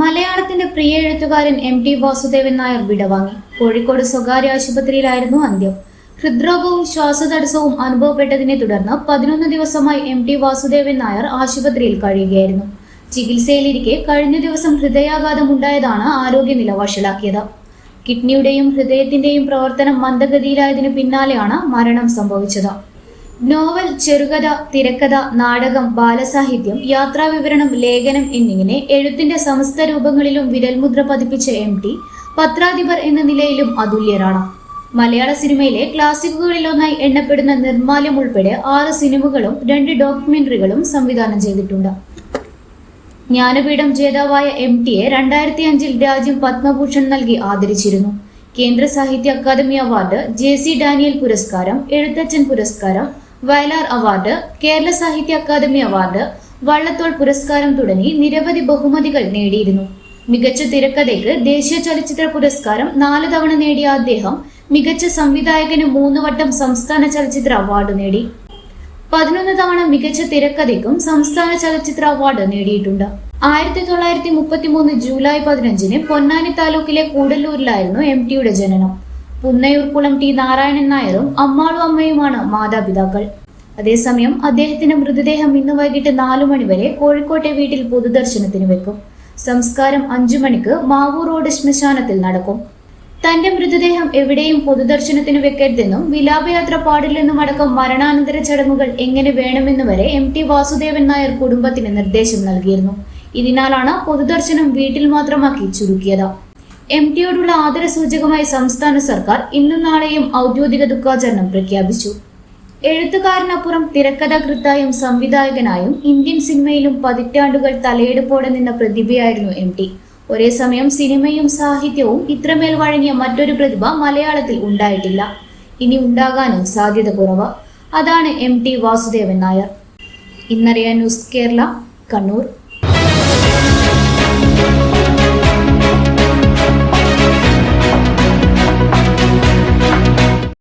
മലയാളത്തിന്റെ പ്രിയ എഴുത്തുകാരൻ എം ടി വാസുദേവൻ നായർ വിടവാങ്ങി. കോഴിക്കോട് സ്വകാര്യ ആശുപത്രിയിലായിരുന്നു അന്ത്യം. ഹൃദ്രോഗവും ശ്വാസതടസ്സവും അനുഭവപ്പെട്ടതിനെ തുടർന്ന് പതിനൊന്ന് ദിവസമായി എം ടി വാസുദേവൻ നായർ ആശുപത്രിയിൽ കഴിയുകയായിരുന്നു. ചികിത്സയിലിരിക്കെ കഴിഞ്ഞ ദിവസം ഹൃദയാഘാതം ഉണ്ടായതാണ് ആരോഗ്യനില വഷളാക്കിയത് കിഡ്നിയുടെയും ഹൃദയത്തിന്റെയും പ്രവർത്തനം മന്ദഗതിയിലായതിനു പിന്നാലെയാണ് മരണം സംഭവിച്ചത്. നോവൽ ചെറുകഥ തിരക്കഥ നാടകം ബാലസാഹിത്യം യാത്രാവിവരണം ലേഖനം എന്നിങ്ങനെ എഴുത്തിന്റെ സമസ്ത രൂപങ്ങളിലും വിരൽമുദ്ര പതിപ്പിച്ച എം ടി പത്രാധിപർ എന്ന നിലയിലും അതുല്യരാണ്. മലയാള സിനിമയിലെ ക്ലാസിക്കുകളിലൊന്നായി എണ്ണപ്പെടുന്ന നിർമ്മാല്യം ഉൾപ്പെടെ ആറ് സിനിമകളും രണ്ട് ഡോക്യുമെന്ററികളും സംവിധാനം ചെയ്തിട്ടുണ്ട്. ജ്ഞാനപീഠം ജേതാവായ എം ടിയെ രണ്ടായിരത്തി അഞ്ചിൽ രാജ്യം പത്മഭൂഷൺ നൽകി ആദരിച്ചിരുന്നു. Kendra Sahitya Akademi award J C Daniel പുരസ്കാരം എഴുത്തച്ഛൻ പുരസ്കാരം വയലാർ അവാർഡ് കേരള സാഹിത്യ അക്കാദമി അവാർഡ് വള്ളത്തോൾ പുരസ്കാരം തുടങ്ങി നിരവധി ബഹുമതികൾ നേടിയിരുന്നു. മികച്ച തിരക്കഥയ്ക്ക് ദേശീയ ചലച്ചിത്ര പുരസ്കാരം നാല് തവണ നേടിയ അദ്ദേഹം മികച്ച സംവിധായകന് മൂന്ന് വട്ടം സംസ്ഥാന ചലച്ചിത്ര അവാർഡ് നേടി. പതിനൊന്ന് തവണ മികച്ച തിരക്കഥയ്ക്കും സംസ്ഥാന ചലച്ചിത്ര അവാർഡ് നേടിയിട്ടുണ്ട്. ആയിരത്തി തൊള്ളായിരത്തി മുപ്പത്തി മൂന്ന് ജൂലൈ പതിനഞ്ചിന് പൊന്നാനി താലൂക്കിലെ കൂടല്ലൂരിലായിരുന്നു എം ടിയുടെ ജനനം. പുന്നയൂർക്കുളം ടി നാരായണൻ നായരും അമ്മാളും അമ്മയുമാണ് മാതാപിതാക്കൾ. അതേസമയം അദ്ദേഹത്തിന്റെ മൃതദേഹം ഇന്ന് വൈകിട്ട് നാലു മണിവരെ കോഴിക്കോട്ടെ വീട്ടിൽ പൊതുദർശനത്തിന് വെക്കും. സംസ്കാരം അഞ്ചു മണിക്ക് മാവൂർ റോഡ് ശ്മശാനത്തിൽ നടക്കും. തന്റെ മൃതദേഹം എവിടെയും പൊതുദർശനത്തിന് വെക്കരുതെന്നും വിലാപയാത്ര പാടില്ലെന്നും അടക്കം മരണാനന്തര ചടങ്ങുകൾ എങ്ങനെ വേണമെന്ന് വരെ എം ടി വാസുദേവൻ നായർ കുടുംബത്തിന് നിർദ്ദേശം നൽകിയിരുന്നു. ഇതിനാലാണ് പൊതുദർശനം വീട്ടിൽ മാത്രമാക്കി ചുരുക്കിയത്. എം ടിയോടുള്ള ആദരസൂചകമായി സംസ്ഥാന സർക്കാർ ഇന്നും നാളെയും ഔദ്യോഗിക ദുഃഖാചരണം പ്രഖ്യാപിച്ചു. എഴുത്തുകാരനപ്പുറം തിരക്കഥാകൃത്തായും സംവിധായകനായും ഇന്ത്യൻ സിനിമയിലും പതിറ്റാണ്ടുകൾ തലയെടുപ്പോടെ നിന്ന പ്രതിഭയായിരുന്നു എം ടി. ഒരേ സമയം സിനിമയും സാഹിത്യവും ഇത്രമേൽ വഴങ്ങിയ മറ്റൊരു പ്രതിഭ മലയാളത്തിൽ ഉണ്ടായിട്ടില്ല. ഇനി ഉണ്ടാകാനും സാധ്യത കുറവ്. അതാണ് എം ടി വാസുദേവൻ നായർ. ഇന്നറിയാൻ ന്യൂസ് കേരള കണ്ണൂർ.